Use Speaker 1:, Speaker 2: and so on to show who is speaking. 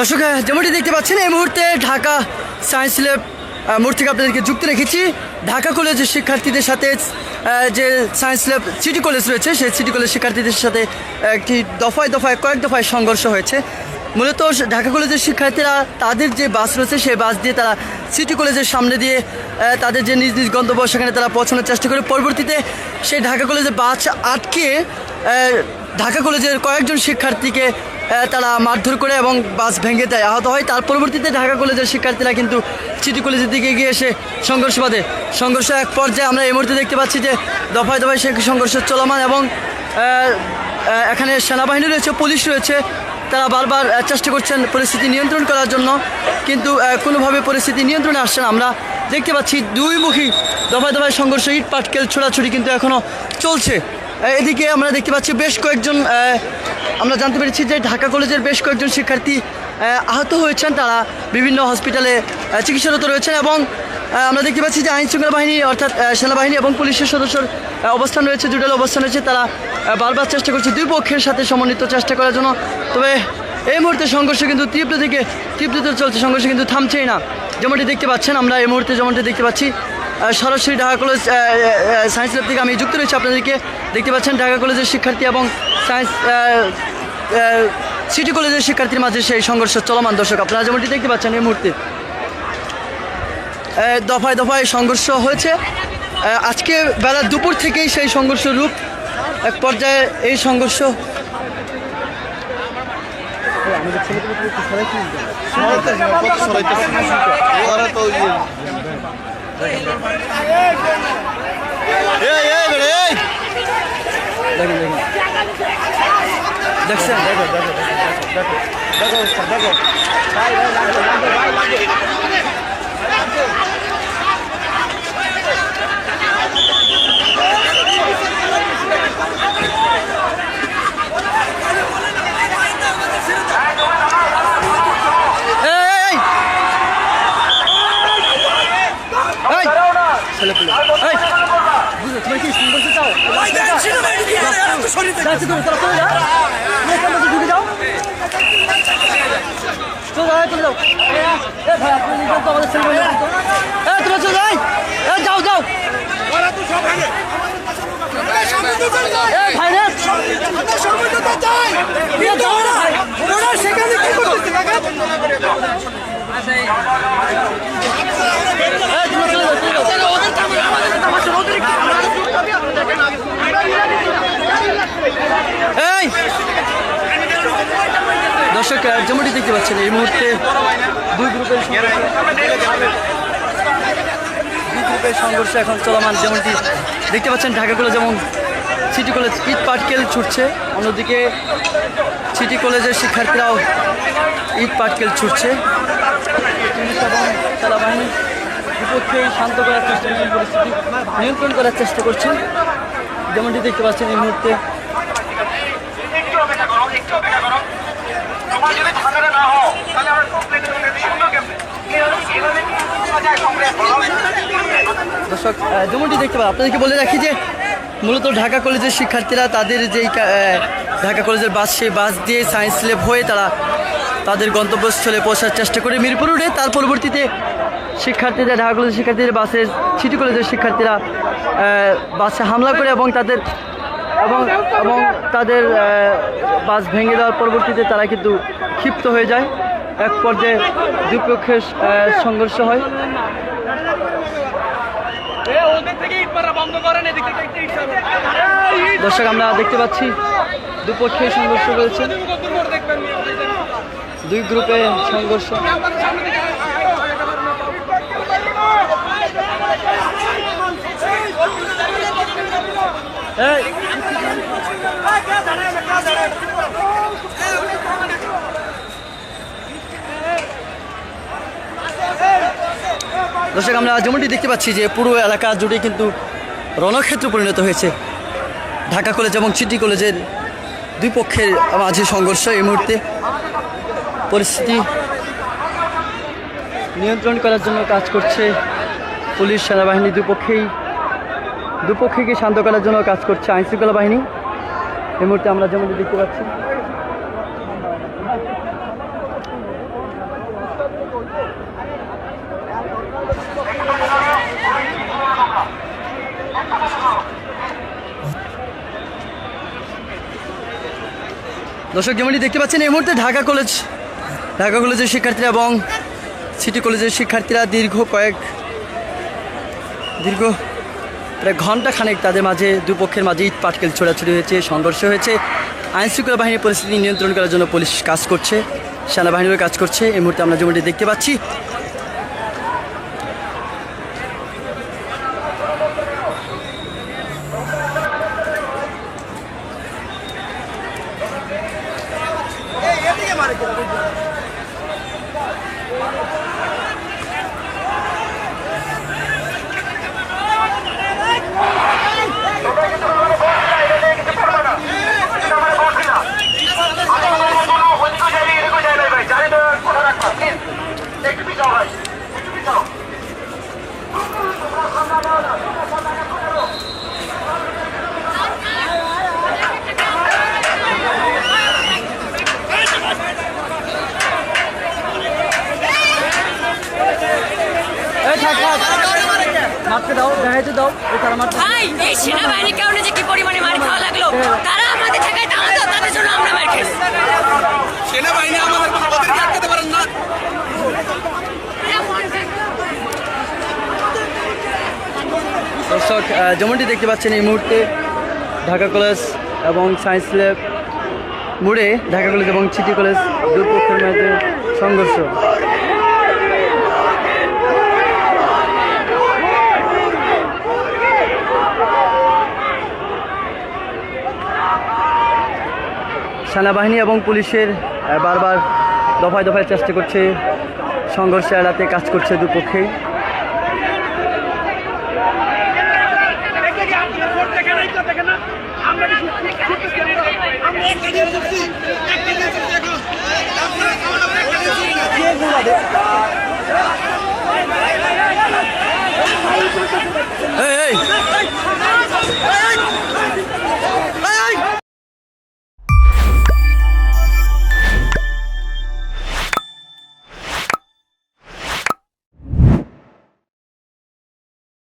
Speaker 1: দর্শক যেমনটি দেখতে পাচ্ছেন, এই মুহূর্তে ঢাকা সায়েন্স ল্যাব মোড় থেকে আপনাদেরকে যুক্ত রেখেছি। ঢাকা কলেজের শিক্ষার্থীদের সাথে যে সায়েন্স ল্যাব সিটি কলেজ রয়েছে, সেই সিটি কলেজ শিক্ষার্থীদের সাথে একটি দফায় দফায়, কয়েক দফায় সংঘর্ষ হয়েছে। মূলত ঢাকা কলেজের শিক্ষার্থীরা তাদের যে বাস রয়েছে, সেই বাস দিয়ে তারা সিটি কলেজের সামনে দিয়ে তাদের যে নিজ নিজ গন্তব্য, সেখানে তারা পৌঁছানোর চেষ্টা করে। পরবর্তীতে সেই ঢাকা কলেজের বাস আটকে ঢাকা কলেজের কয়েকজন শিক্ষার্থীকে তারা মারধর করে এবং বাস ভেঙে দেয়। আহত হয়। তার পরবর্তীতে ঢাকা কলেজের শিক্ষার্থীরা কিন্তু সিটি কলেজের দিকে গিয়ে এসে সংঘর্ষ বাঁধে। সংঘর্ষ এক পর্যায়ে আমরা এই মুহূর্তে দেখতে পাচ্ছি যে দফায় দফায় সে সংঘর্ষ চলমান এবং এখানে সেনাবাহিনী রয়েছে, পুলিশ রয়েছে। তারা বারবার চেষ্টা করছেন পরিস্থিতি নিয়ন্ত্রণ করার জন্য। কিন্তু কোনোভাবে পরিস্থিতি নিয়ন্ত্রণে আসছে না। আমরা দেখতে পাচ্ছি দুইমুখী দফায় দফায় সংঘর্ষ, ইট, পাটকেল, ছোড়াছুড়ি কিন্তু এখনও চলছে। এদিকে আমরা দেখতে পাচ্ছি বেশ কয়েকজন আমরা জানতে পেরেছি যে ঢাকা কলেজের বেশ কয়েকজন শিক্ষার্থী আহত হয়েছেন। তারা বিভিন্ন হসপিটালে চিকিৎসারত রয়েছেন এবং আমরা দেখতে পাচ্ছি যে আইন শৃঙ্খলা বাহিনী অর্থাৎ সেনাবাহিনী এবং পুলিশের সদস্যর অবস্থান রয়েছে, জুডাল অবস্থান রয়েছে। তারা বারবার চেষ্টা করছে দুই পক্ষের সাথে সমন্বিত চেষ্টা করার জন্য। তবে এই মুহূর্তে সংঘর্ষ কিন্তু তীব্র থেকে তীব্রতর চলছে। সংঘর্ষ কিন্তু থামছেই না। যেমনটি দেখতে পাচ্ছেন, আমরা এই মুহূর্তে যেমনটি দেখতে পাচ্ছি সরাসরি ঢাকা কলেজ সায়েন্স ল্যাব থেকে আমি যুক্ত রয়েছি। আপনাদেরকে দেখতে পাচ্ছেন ঢাকা কলেজের শিক্ষার্থী এবং সায়েন্স সিটি কলেজের শিক্ষার্থীর মাঝে সেই সংঘর্ষ চলমান। দর্শক, আপনারা যেমনটি দেখতে পাচ্ছেন এই মুহূর্তে দফায় দফায় সংঘর্ষ হয়েছে। আজকে বেলা দুপুর থেকেই সেই সংঘর্ষ রূপ, এক পর্যায়ে এই সংঘর্ষ
Speaker 2: ওরা তো ইয়ে এই এই বেড়ে এই।
Speaker 1: দেখেন দেখেন দেখছেন দেখো দেখো এই, এই, এই। এই, ছেলে পেলে। তুমি কি সংঘর্ষ চাও? যাচ্ছি তুমি, চলো, চলে যাও। তুমি এখান থেকে ঢুকে যাও। চলে যাও, চলে যাও। এ ভাই, আপনি তো আমাদের ছেলে পেলে এ, তোমরা চলে যাও, এ, যাও, যাও। এ, ভাই রে। এ, যাও না, ভাই। এ, তোমরা চলে যাও, চলে যাও। এই! দর্শক যেমনটি দেখতে পাচ্ছেন এই মুহূর্তে দুই গ্রুপের দুই গ্রুপের সংঘর্ষ এখন চলমান যেমনটি দেখতে পাচ্ছেন, ঢাকা কলেজ যেমন সিটি কলেজ ইট পাটকেল ছুটছে। অন্যদিকে সিটি কলেজের শিক্ষার্থীরাও ইট পাটকেল ছুটছে। পুলিশ এবং বিপক্ষে শান্ত করার চেষ্টা করছেন পরিস্থিতি নিয়ন্ত্রণ করার চেষ্টা করছেন। যেমনটি দেখতে পাচ্ছেন এই মুহূর্তে দর্শক যেমনটি দেখতে পাবেন আপনাদেরকে বলে রাখি যে মূলত ঢাকা কলেজের শিক্ষার্থীরা তাদের যেই ঢাকা কলেজের বাস সেই বাস দিয়ে সায়েন্স ল্যাব হয়ে তারা তাদের গন্তব্যস্থলে পৌঁছার চেষ্টা করে মিরপুর রোডে। তার পরবর্তীতে শিক্ষার্থীরা ঢাকা কলেজের শিক্ষার্থীদের বাসে সিটি কলেজের শিক্ষার্থীরা বাসে হামলা করে এবং তাদের এবং এবং তাদের বাস ভেঙে দেওয়ার পরবর্তীতে তারা কিন্তু ক্ষিপ্ত হয়ে যায়। এক পর্যায়ে দুই পক্ষের আহ, সংঘর্ষ হয়। দর্শক আমরা দেখতে পাচ্ছি দুপক্ষে সংঘর্ষ রয়েছে দুই গ্রুপে সংঘর্ষ। দর্শক, আমরা যেমনটি দেখতে পাচ্ছি যে পুরো এলাকা জুড়ে কিন্তু রণক্ষেত্র পরিণত হয়েছে। ঢাকা কলেজ এবং সিটি কলেজের দুই পক্ষের মাঝে সংঘর্ষ এই মুহূর্তে। পরিস্থিতি নিয়ন্ত্রণ করার জন্য কাজ করছে পুলিশ, সেনাবাহিনী দুপক্ষেই। দুপক্ষেকে শান্ত করার জন্য কাজ করছে আইনশৃঙ্খলা বাহিনী। এই মুহূর্তে আমরা যেমন দেখতে পাচ্ছি। দর্শক, যেমনটি দেখতে পাচ্ছেন, এই মুহূর্তে ঢাকা কলেজ ঢাকা কলেজের শিক্ষার্থীরা এবং সিটি কলেজের শিক্ষার্থীরা দীর্ঘ কয়েক, দীর্ঘ প্রায় ঘণ্টা খানেক তাদের মাঝে, দুপক্ষের মাঝে ইট পাটকেল ছোড়াছুড়ি হয়েছে, সংঘর্ষ হয়েছে। আইনশৃঙ্খলা বাহিনীর পরিস্থিতি নিয়ন্ত্রণ করার জন্য পুলিশ কাজ করছে, সেনাবাহিনীও কাজ করছে। এই মুহূর্তে আমরা যেমনটি দেখতে পাচ্ছি
Speaker 3: পিছাও ভাই একটু পিছাও
Speaker 1: এই থাক থাক মারতে দাও দেখাইতে দাও এই তারা মারতে
Speaker 4: ভাই এই সেনাবাহিনীর কারণে যে কি পরিমাণে মার খাওয়া লাগল? তারা আমাদের ঠেকায় দাঁড়াতো তাদের জন্য আমরা মার খেয়েছি।
Speaker 5: সেনাবাহিনী আমাদের ওদেরকে আটকাতে পারেন না।
Speaker 1: দর্শক যেমনটি দেখতে পাচ্ছেন এই মুহূর্তে ঢাকা কলেজ এবং সায়েন্স ল্যাব মোড়ে ঢাকা কলেজ এবং সিটি কলেজ দুপক্ষের মধ্যে সংঘর্ষ। সেনাবাহিনী এবং পুলিশের বারবার দফায় দফায় চেষ্টা করছে সংঘর্ষ এড়াতে কাজ করছে দুপক্ষেই। এই, এই।